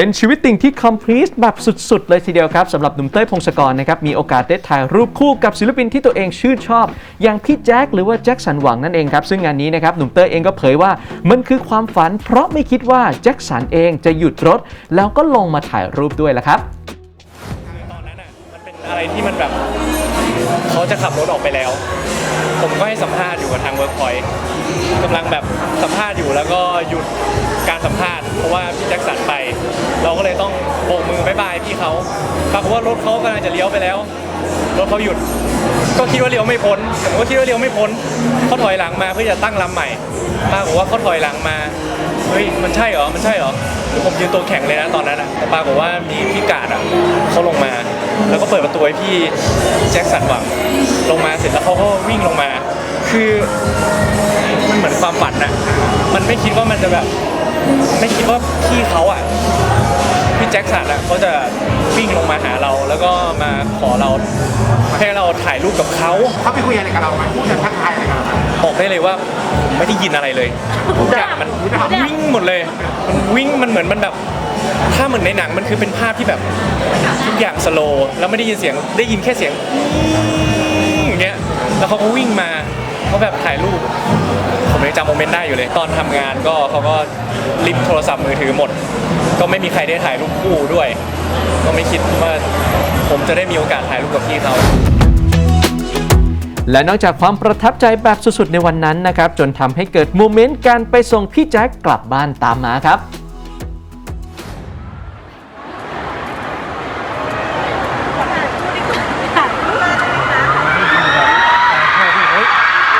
เป็นชีวิตติ่งที่คอมพลีทแบบสุด ๆ เลยทีเดียวครับสำหรับหนุ่มเต้ยพงศกรนะครับมีโอกาสได้ถ่ายรูปคู่กับศิลปินที่ตัวเองชื่นชอบ อย่างพี่แจ็คหรือว่าแจ็คสันหวังนั่นเองครับซึ่งงานนี้นะครับหนุ่มเต้ยเองก็เผยว่ามันคือความฝัน เพราะไม่คิดว่าแจ็คสันเองจะหยุดรถ แล้วก็ลงมาถ่ายรูปด้วยละครับ คือตอนนั้นอะมันเป็นอะไรที่มันแบบ เขาจะขับรถออกไปแล้ว ผมก็ให้สัมภาษณ์อยู่กับทางเวิร์กพอยต์กำลังแบบสัมภาษณ์อยู่แล้วก็หยุดการสัมภาษณ์เพราะว่าพี่แจ็คสันไป เราก็เลยต้องโบกมือบายบายพี่เขาปรากฏว่ารถเขากำลังจะเลี้ยวไปแล้ว รถเขาหยุด ก็คิดว่าเลี้ยวไม่พ้นผมก็คิดว่าเลี้ยวไม่พ้นเขาถอยหลังมาเพื่อจะตั้งลำใหม่ปรากฏว่าเขาถอยหลังมาเฮ้ยมันใช่เหรอมันใช่เหรอผมยืนตัวแข็งเลยนะตอนนั้นอะแต่ปรากฏว่ามีพี่กาดอะเขาลงมา แล้วก็เปิดประตูให้พี่แจ็คสันหวังลงมาเสร็จแล้วเขาก็วิ่งลงมา คือมันเหมือนความฝันอะมันไม่คิดว่ามันจะแบบ ไม่คิดว่าพี่เขาอะพี่แจ็คสันอะเขาจะวิ่งลงมาหาเรา แล้วก็มาขอเราให้เราถ่ายรูปกับเขา เขาไปคุยอะไรกับเราไหมพูดกันทักทายอะไรกับเราไหมบอกได้เลยว่าผมไม่ได้ยินอะไรเลยทุกอย่างมันวิ่งหมดเลย มันวิ่งมันเหมือนมันแบบ ถ้าเหมือนในหนังมันคือเป็นภาพที่แบบทุกอย่างสโลว์แล้วไม่ได้ยินเสียงได้ยินแค่เสียงอย่างเงี้ยแล้วเขาก็วิ่งมาเขาแบบถ่ายรูปผมยังจำโมเมนต์ได้อยู่เลย ตอนทำงานก็เขาก็ลิมโทรศัพท์มือถือหมด ก็ไม่มีใครได้ถ่ายรูปคู่ด้วย ก็ไม่คิดว่าผมจะได้มีโอกาสถ่ายรูปกับพี่เขา และนอกจากความประทับใจแบบสุดๆในวันนั้นนะครับ จนทำให้เกิดโมเมนต์การไปส่งพี่แจ็คกลับบ้านตามมาครับ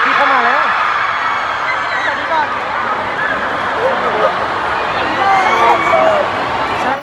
พี่เข้ามาแล้ว